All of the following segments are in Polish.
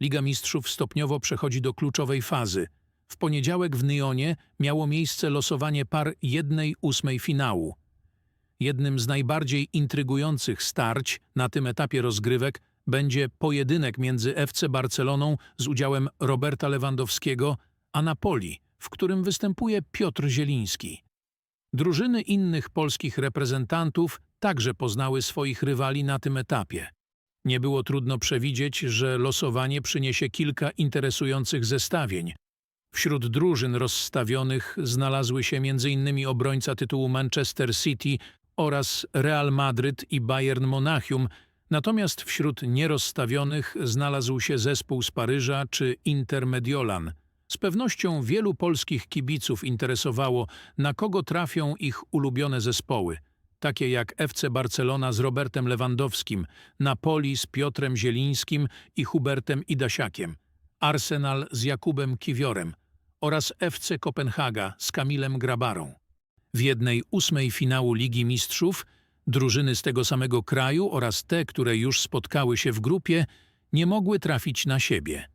Liga Mistrzów stopniowo przechodzi do kluczowej fazy. W poniedziałek w Nyonie miało miejsce losowanie par jednej ósmej finału. Jednym z najbardziej intrygujących starć na tym etapie rozgrywek będzie pojedynek między FC Barceloną z udziałem Roberta Lewandowskiego a Napoli, w którym występuje Piotr Zieliński. Drużyny innych polskich reprezentantów także poznały swoich rywali na tym etapie. Nie było trudno przewidzieć, że losowanie przyniesie kilka interesujących zestawień. Wśród drużyn rozstawionych znalazły się m.in. obrońca tytułu Manchester City oraz Real Madryt i Bayern Monachium, natomiast wśród nierozstawionych znalazł się zespół z Paryża czy Inter Mediolan. Z pewnością wielu polskich kibiców interesowało, na kogo trafią ich ulubione zespoły, takie jak FC Barcelona z Robertem Lewandowskim, Napoli z Piotrem Zielińskim i Hubertem Idasiakiem, Arsenal z Jakubem Kiwiorem oraz FC Kopenhaga z Kamilem Grabarą. W jednej ósmej finału Ligi Mistrzów drużyny z tego samego kraju oraz te, które już spotkały się w grupie, nie mogły trafić na siebie.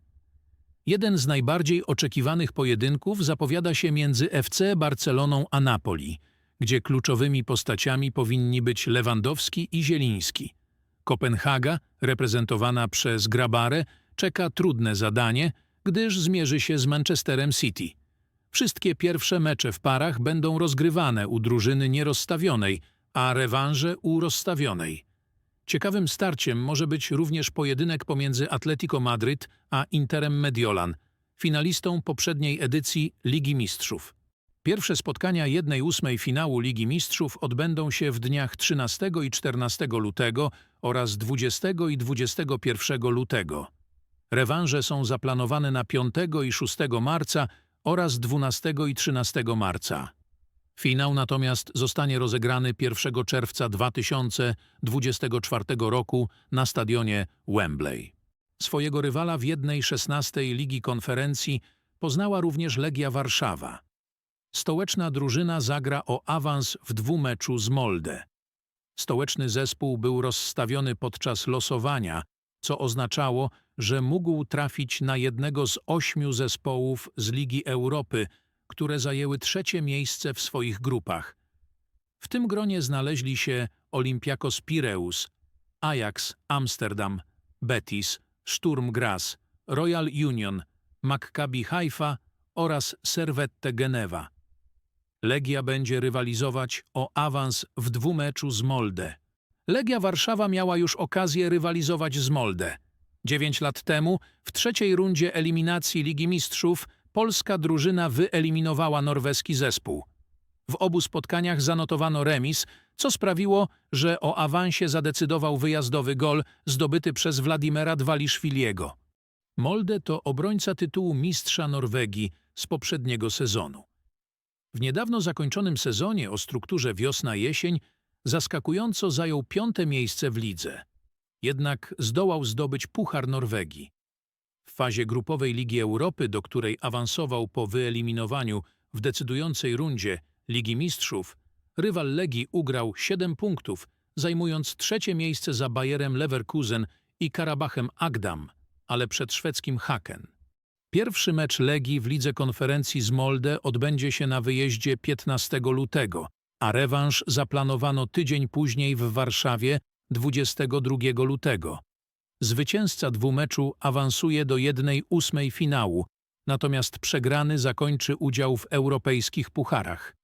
Jeden z najbardziej oczekiwanych pojedynków zapowiada się między FC Barceloną a Napoli, gdzie kluczowymi postaciami powinni być Lewandowski i Zieliński. Kopenhaga, reprezentowana przez Grabarę, czeka trudne zadanie, gdyż zmierzy się z Manchesterem City. Wszystkie pierwsze mecze w parach będą rozgrywane u drużyny nierozstawionej, a rewanże u rozstawionej. Ciekawym starciem może być również pojedynek pomiędzy Atletico Madryt a Interem Mediolan, finalistą poprzedniej edycji Ligi Mistrzów. Pierwsze spotkania 1-8 finału Ligi Mistrzów odbędą się w dniach 13 i 14 lutego oraz 20 i 21 lutego. Rewanże są zaplanowane na 5 i 6 marca oraz 12 i 13 marca. Finał natomiast zostanie rozegrany 1 czerwca 2024 roku na stadionie Wembley. Swojego rywala w jednej 16 Ligi Konferencji poznała również Legia Warszawa. Stołeczna drużyna zagra o awans w dwumeczu z Molde. Stołeczny zespół był rozstawiony podczas losowania, co oznaczało, że mógł trafić na jednego z ośmiu zespołów z Ligi Europy, które zajęły trzecie miejsce w swoich grupach. W tym gronie znaleźli się Olympiakos Pireus, Ajax Amsterdam, Betis, Sturm Graz, Royal Union, Maccabi Haifa oraz Servette Genewa. Legia będzie rywalizować o awans w dwumeczu z Molde. Legia Warszawa miała już okazję rywalizować z Molde. Dziewięć lat temu, w trzeciej rundzie eliminacji Ligi Mistrzów, polska drużyna wyeliminowała norweski zespół. W obu spotkaniach zanotowano remis, co sprawiło, że o awansie zadecydował wyjazdowy gol zdobyty przez Władimera Dwaliszwiliego. Molde to obrońca tytułu mistrza Norwegii z poprzedniego sezonu. W niedawno zakończonym sezonie o strukturze wiosna-jesień zaskakująco zajął piąte miejsce w lidze. Jednak zdołał zdobyć Puchar Norwegii. W fazie grupowej Ligi Europy, do której awansował po wyeliminowaniu w decydującej rundzie Ligi Mistrzów, rywal Legii ugrał 7 punktów, zajmując trzecie miejsce za Bayerem Leverkusen i Karabachem Agdam, ale przed szwedzkim Haken. Pierwszy mecz Legii w Lidze Konferencji z Molde odbędzie się na wyjeździe 15 lutego, a rewanż zaplanowano tydzień później w Warszawie 22 lutego. Zwycięzca dwumeczu awansuje do jednej ósmej finału, natomiast przegrany zakończy udział w europejskich pucharach.